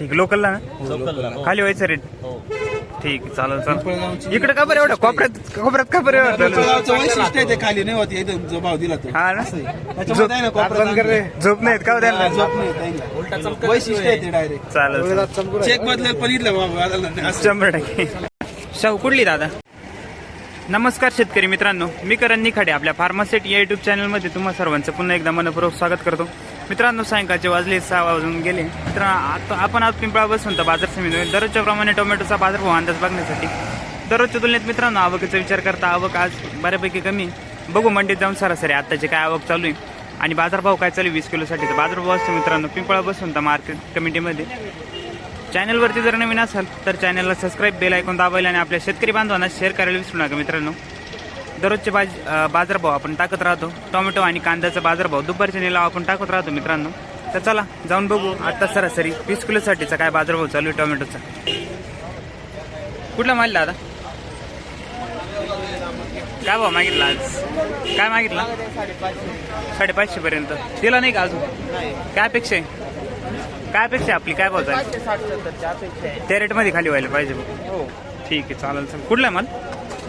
ठीक लोकलला ना? हो. खाली व्हायचं रेट हो. ठीक चालेल चालेल. पिंपळगावची- इकडे का बरं एवढं? कोपऱ्यात कोपऱ्यात का बरं एवढं? चालू? पिंपळगावचं वैशिष्ट्य आहे ते खाली. नाही होत इथं जो भाव दिला तो. हा ना? त्याच्यामध्ये आहे ना कोपऱ्यात. झोप नाहीत का हो हा, त्यांना झोप नाही त्यांना. वैशिष्ट्य आहे ते डायरेक्ट चालेल चालेल. चेक बदलेल पण इथलं भाव बदलला नाही असं. शंभर टक्के. शाहू कुठली दादा? नमस्कार शेतकरी मित्रांनो. मी करण निखाडे आपल्या फार्मासेट या युट्यूब चॅनलमध्ये तुम्हा सर्वांचं पुन्हा एकदा मनपूर्वक स्वागत करतो. मित्रांनो सायंकाळचे वाजले सहा वाजून गेले. तर आता आपण आज पिंपळा बसून तर बाजार समिती दररोजच्या प्रमाणे टोमॅटोचा बाजारभाव अंदाज बघण्यासाठी. दररोजच्या तुलनेत मित्रांनो आवकीचा विचार करता आवक आज बऱ्यापैकी कमी. बघू मंडीत जाऊन सरासरी आत्ताची काय आवक चालू आहे. आणि बाजारभाव काय चालू वीस वीस किलोसाठीचा बाजारभाव असतो मित्रांनो. पिंपळा बसून तर मार्केट कमिटीमध्ये. चॅनलवरती जर नवीन असाल तर चॅनलला सबस्क्राईब बेल ऐकून दाबायला आणि आपल्या शेतकरी बांधवांना शेअर करायला विसरू नका मित्रांनो. दररोजचे बाज बाजारभाव आपण टाकत राहतो. टोमॅटो आणि कांद्याचा बाजारभाव दुपारच्या निलाव आपण टाकत राहतो मित्रांनो. तर चला जाऊन बघू आता सरासरी वीस किलोसाठीचा काय बाजारभाव चालू आहे टोमॅटोचा. कुठला माल दादा काय भाव मागितला आज? काय मागितला? साडेपाचशे पर्यंत. दिला नाही का अजून? काय अपेक्षा आहे? काय अपेक्षा आहे आपली? काय भाव चालेल त्या रेटमध्ये खाली व्हायला पाहिजे बघ. ठीक आहे चालेल चालेल. कुठला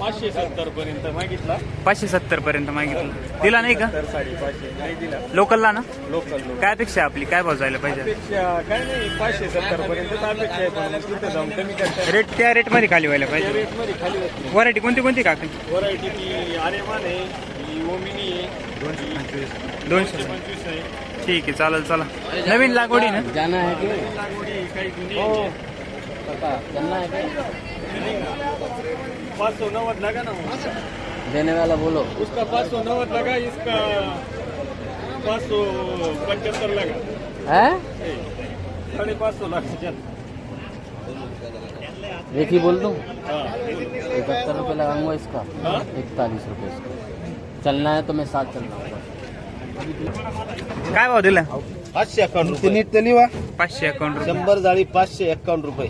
पाचशे सत्तर पर्यंत मागितला. पाचशे सत्तर पर्यंत मागितलं. दिला नाही का? तर साडेपाचशे नाही दिला. लोकलला ना? Local local. काय अपेक्षा आहे आपली? काय भाव जायला पाहिजे? अपेक्षा काय नाही पाचशे सत्तर पर्यंत अपेक्षा आहे पण मग तिथं जाऊन कमी करता रेट त्या रेटमध्ये खाली व्हायला पाहिजे. रेटमध्ये खाली होत नाही. व्हरायटी कोणती कोणती काका व्हरायटी ती आर्यमान आहे ही ओमिनी आहे दोनशे पंचवीस. दोनशे पंचवीस आहे. ठीक आहे चालेल चला. नवीन लागवडी ना? जाना है कि लागवडी काही जुनी हो. आहे. पता करना है क्या पाच सौ नव्वद लगा ना देने वाला बोलो। उसका पाँच सौ नव्वद लगा इसका पाँच सौ पचहत्तर लगा। है? साढ़े पाँच सौ लगा चल। एक ही बोल दूँ? हाँ इकहत्तर रुपये लगाऊँगा इसका। हाँ? इकतालीस रुपये इसका। चलना है तो मैं साथ चल रहा हूँ। काय भाव दिला? पाचशे अकाउंट रुपये। नीट तरी वा? पाचशे अकाउंट शंभर जाळी पाचशे एक्कावन्न रुपये।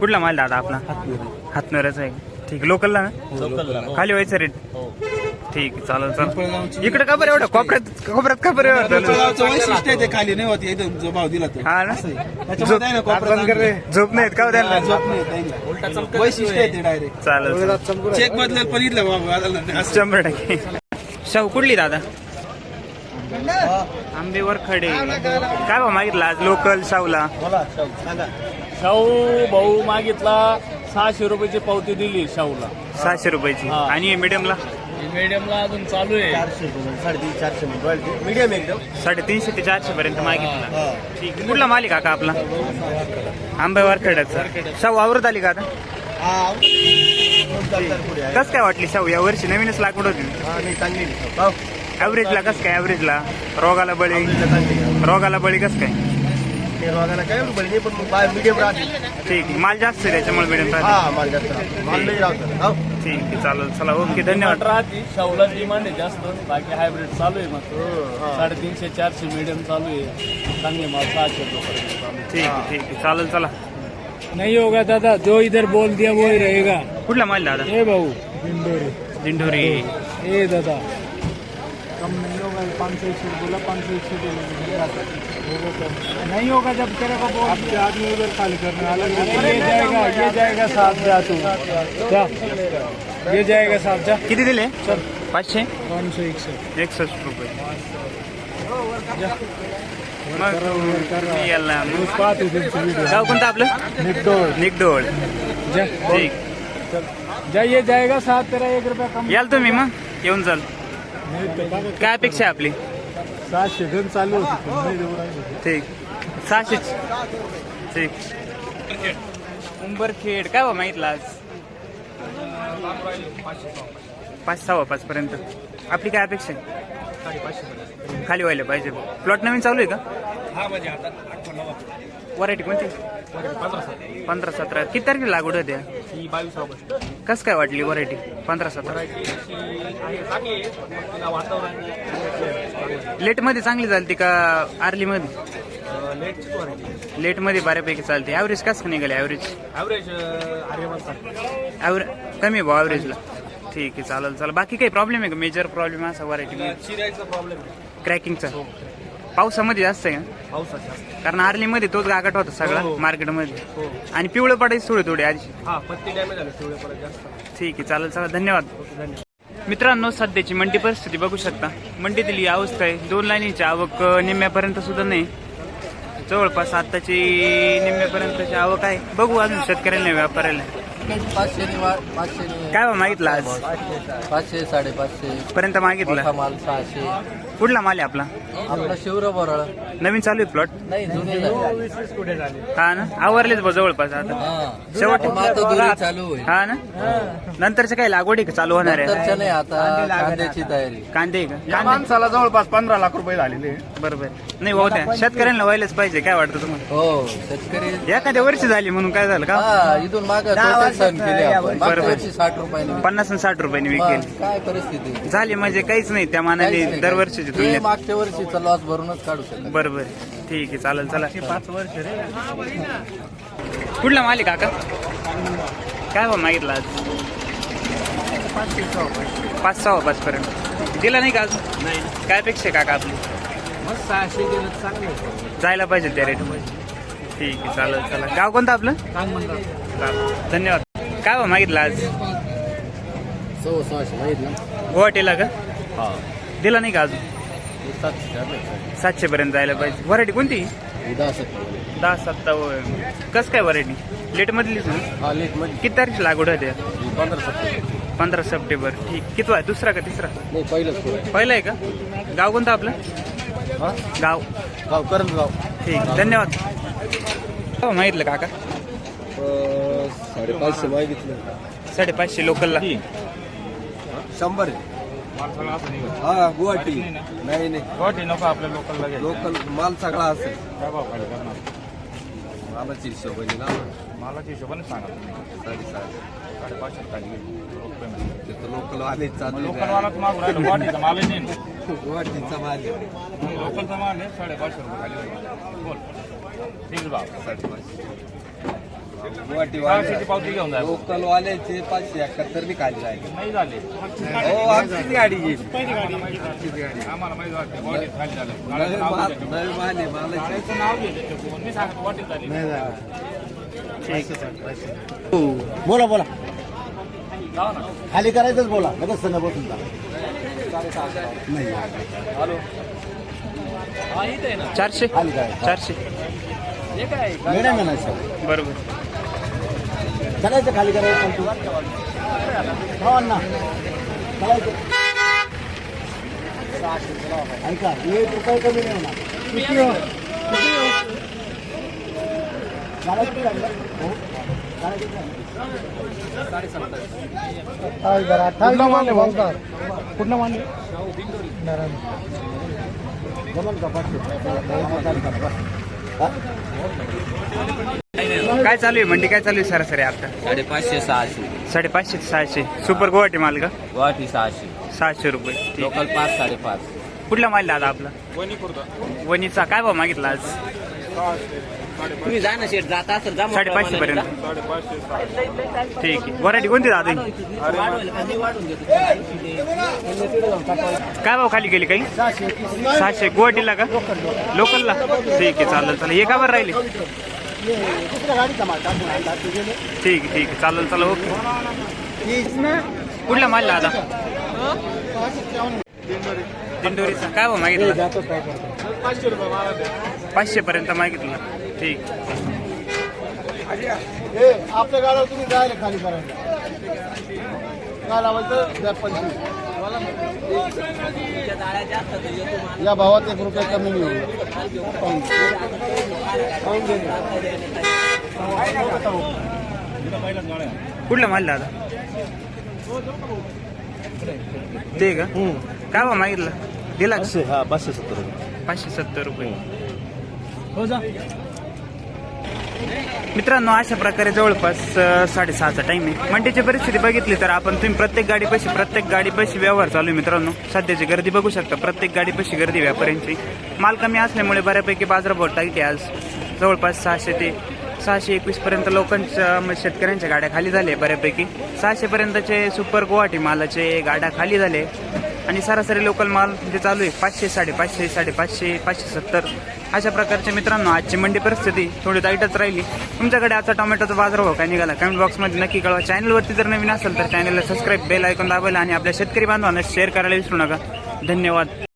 कुठला माल दादा आपला? हातनरच आहे. ठीक लोकलला ना? हो. खाली व्हायचं रेट हो. ठीक चालेल चालेल. पिंपळगावची- इकडे का बरं एवढं? कोपऱ्यात कोपऱ्यात का बरं एवढं? चालू? वैशिष्ट्य आहे ते खाली नाही होत इथं जो भाव दिला तो. हा ना? त्याच्यामध्ये आहे ना कोपऱ्यात आणलं. झोप नाहीत का हो हा, झोप नाही. वैशिष्ट्य आहे ते डायरेक्ट चालेल चेक पण इथलं भाव बदलला नाही असं. शंभर टक्के. शाहू कुठली दादा? आंबेवर खडे. काय भाव मागितला आज? लोकल शाहूला? शाहू भाऊ मागितला सहाशे रुपयाची पावती दिली शाहूला. सहाशे रुपयाची. हा. आणि मीडियमला मीडियमला अजून चालू आहे. साडेतीनशे ते चारशे पर्यंत मागितला. ठीक आहे. कुठला मालिक काका आपला? आंबेवर खड्याचा शाहू आवरत आली का आता? कस काय वाटली शाहू? या वर्षी नवीनच लागवड होती. ऍव्हरेजला कस काय? ऍव्हरेजला रोगाला बळी. रोगाला बळी कस काय? ठीक आहे. माल जास्त आहे त्याच्यामुळे मिडियम ठीक आहे चालेल. चला ओके धन्यवाद. राहते शाहूला डिमांड आहे जास्त. बाकी हायब्रिड चालू आहे मग. साडेतीनशे चारशे मीडियम चालू आहे. चांगले माल सहाशे रुपये चालू आहे. ठीक आहे ठीक आहे. चालेल चला. नहीं होगा दादा? जो इधर बोल दिया वो ही रहेगा. कुठला माल दादा? ए भाऊ. दिंडोरी. ए दादा. कम नहीं होगा पाँच सौ इकसठ बोला पाँच सौ इकसठ नहीं होगा जब तेरे को बोल आपके आदमी उधर खाली करने वाला ये जाएगा ये जाएगा साहब जा तू। जा। ये जाएगा साहब जा। किती दिले पाचशे पाँच सौ इकसठ एकसष्ट रुपये गाव कोणतं आपलं निकडोळ निकडोळ जा। ठीक। जा ये जाएगा साहब तेरा एक रुपया कम। याल तुम्ही मग येऊन चाल काय अपेक्षा आहे आपली? सातशे दोन चालू होती पण नाही देऊ राहिले. ठीक. सहाशेच ठीक. उंबरखेड काय बा मागितलं आज? पाच सहा पाच पर्यंत. आपली काय अपेक्षा आहे? खाली व्हायला पाहिजे प्लॉट नवीन चालू आहे का? व्हरायटी कोणती? पंधरा सतरा. किती तारखेला लागवड होत्या बावीस ऑगस्ट कस काय वाटली व्हरायटी? पंधरा सतरा? लेटमध्ये चांगली झाली का आर्ली मध्ये? लेटमध्ये बऱ्यापैकी चालते. ॲव्हरेज कसं निघाले ॲव्हरेज ॲव्हरेज कमी भाऊ ॲव्हरेजला ठीक आहे चालेल चालेल. बाकी काही प्रॉब्लेम आहे का? मेजर प्रॉब्लेम असा व्हरायटी क्रॅकिंगचा पावसामध्ये जास्त आहे का? पावसाचा कारण आर्लीमध्ये तोच गागाट होता सगळा हो. मार्केटमध्ये. हो. आणि पिवळं पडायचं थोडे थोडे आधी हा पत्ती डॅमेज झाले तेवढे परत जास्त. ठीक आहे चालेल चालेल धन्यवाद. धन्यवाद. मित्रांनो सध्याची मंडी परिस्थिती बघू शकता. मंडीतील ही अवस्था आहे. दोन लाईनीची आवक अ, निम्म्यापर्यंत सुद्धा नाही. जवळपास आत्ताची निम्म्यापर्यंतची आवक आहे. बघू अजून शेतकऱ्याला नाही व्यापाऱ्याला. पाचशे नि वा- पाचशे नि- काय भाव मागितला आज? पाचशे साडेपाचशे पर्यंत मागितला? मोठा माल सहाशे. कुठला माल आहे आपला? आपला शिवर बरळ. नवीन चालू आहे प्लॉट नाही जुने झाले. हा ना? आवरलेच बा जवळपास आता. हा. शेवट आता आता दुरी चालू होईल. हा ना? नंतरचं काय लागवड आहे का चालू होणार आहे? नंतरच्या नाही आता कांद्याची तयारी. कांदे आहे का? या कांदे. माणसाला जवळपास पंधरा लाख रुपये झालेले. बरोबर. नाही भाऊ त्या शेतकऱ्यांना व्हायलाच पाहिजे काय वाटतं तुम्हाला? हो शेतकरी एखाद्या वर्षी झाली म्हणून काय झालं का? हा इथून माग सण केले आपण. मागच्या बरोबर. वर्षी साठ रुपयाने पन्नास आणि साठ रुपयाने मग विकेल. काय परिस्थिती झाली म्हणजे काहीच नाही त्या काहीच मानाने नाही, दरवर्षीची काहीच. तुलनेत हे मागच्या वर्षीचा लॉस भरूनच काढू शकत बरोबर. ठीक आहे चालेल चला. पाच वर्ष रे कुठला माल आहे काका काय भाव मागितला आज? पाच सहा पाच पर्यंत दिला नाही का अजून? नाही काय अपेक्षा आहे काका आपली? मग सहाशे गेलं चांगले जायला पाहिजे त्या रेटमध्ये ठीक आहे चालेल चला. गाव कोणतं आपलं? धन्यवाद. काय भाव मागितला आज? सव्वा सहाशे गुवाहाटीला का? हा. दिला नाही का अजून? सातशे सातशे. पर्यंत जायला पाहिजे. व्हरायटी कोणती? दहा सत्तावन्न कसं काय व्हरायटी लेट मधलीच ना? हा लेटमध्ये किती तारीख लागवड होते पंधरा सप्टेंबर. पंधरा सप्टेंबर. ठीक. किती आहे दुसरा का तिसरा? नाही पहिलंच पुढे पहिलं आहे का? गाव कोणतं आपलं? हा? गाव. गाव करंजगाव. ठीक. धन्यवाद. हो मागितलं काका. साडेपाचशे मागितलं साडेपाचशे लोकलला. शंभर हा गुवाहाटी. नाही नाही गुवाहाटी नको आपल्या लोकलला घ्यायचं लोकल माल सगळा असेल काय भाव खाली करणार? मालाची हिशोबाने ना. मालाच्या हिशोबाने सांगा. तुम्ही साडेसहाशे साडेपाचशे खाली गेली. रोख payment. तिथं लोकल वाले चालू लोकलवालाच मागून राहिलो. गुवाहाटीचा मालही नाही ना. गुवाहाटीचा माल आहे. लोकलचा माल आहे साडेपाचशे रुपये खाली. बोल. ठीक भाव साडेपाचशे. सहाशेची वाले पावती घेऊन जाय लोकल वाल्याचे पाचशे एकाहत्तर बी खाली जायचे नाही झाले. हो आमचीच गाडी गेली. आम्हाला माहिती वाटते खाली झालं. माल माल आहे मालाची नाव. मी सांगतो झाली. बोला बोला. खाली करायचंच बोला. लगेच सण बसून जा. चारशे. खाली करायचं. चारशे. सर? बरोबर. करायचं खाली करायचं पण तू हो ना करायचं ऐका एक रुपये कमी नाही होणार किती हो? हो? हो? मला किती लागलं? कुठला मान आहे भाऊ? कुठला मान आहे? जमल का पाचशे? हा? काय चालू आहे? मंडी काय चालू आहे सरासरी आता? साडेपाचशे सहाशे. साडेपाचशे ते सहाशे. सुपर गुवाहाटी माल का? गुवाहाटी सहाशे. सहाशे रुपये. ठीक. लोकल पाच साडेपाच. कुठला माल दादा आपला? वणीचा. काय भाव मागितला आज? तुम्ही जा ना शेट जात असेल जा साडेपाचशे पर्यंत. ठीक आहे. व्हरायटी कोणती दादा ही? काय भाव खाली गेली काही? सहाशे. गुवाहाटीला का? लोकलला ठीक आहे चालेल चालेल. हे का बरं राहिले? दुसऱ्या गाडीचा माल टाकून आणला तू गेले ठीक आहे ठीक आहे. चालेल चालेल ओके. कुठला माल दादा दिंडोरीचा. काय भाव मागितला? पाचशे रुपये पाचशे पर्यंत मागितलं. ठीक. हे आपल्या गाड्यावर तुम्ही जायला खाली करायला काय लावायचं? द्या पंचवीस. या भावात एक रुपये कमी घे. कुठला माल दादा? ते का? काय भाव मागितला? दिला? हा पाचशे सत्तर रुपये. पाचशे सत्तर रुपये. हो जा. मित्रांनो अशा प्रकारे जवळपास साडेसहाचा टाइम आहे. मंडीची परिस्थिती बघितली तर आपण तुम्ही प्रत्येक गाडीपाशी प्रत्येक गाडीपाशी व्यवहार चालू आहे मित्रांनो. सध्याची गर्दी बघू शकता. प्रत्येक गाडीपाशी गर्दी व्यापाऱ्यांची. माल कमी असल्यामुळे बऱ्यापैकी बाजारभाव टाकते आज. जवळपास सहाशे ते सहाशे एकवीस पर्यंत लोकांच्या शेतकऱ्यांच्या गाड्या खाली झाल्या बऱ्यापैकी. सहाशे पर्यंतचे सुपर गुवाहाटी मालाचे गाड्या खाली झाले. आणि सरासरी लोकल माल जे चालू आहे पाचशे साडेपाचशे साडेपाचशे पाचशे सत्तर. अशा प्रकारचे मित्रांनो आजची मंडी परिस्थिती थोडी टाईटच राहिली. तुमच्याकडे आजचा टोमॅटोचा बाजारभाव काय निघाला? कमेंट बॉक्समध्ये नक्की कळवा. चॅनलवरती जर नवीन असेल तर चॅनलला सबस्क्राईब बेल ऐकून दाबायला आणि आपल्या शेतकरी बांधवांना शेअर करायला विसरू नका. धन्यवाद.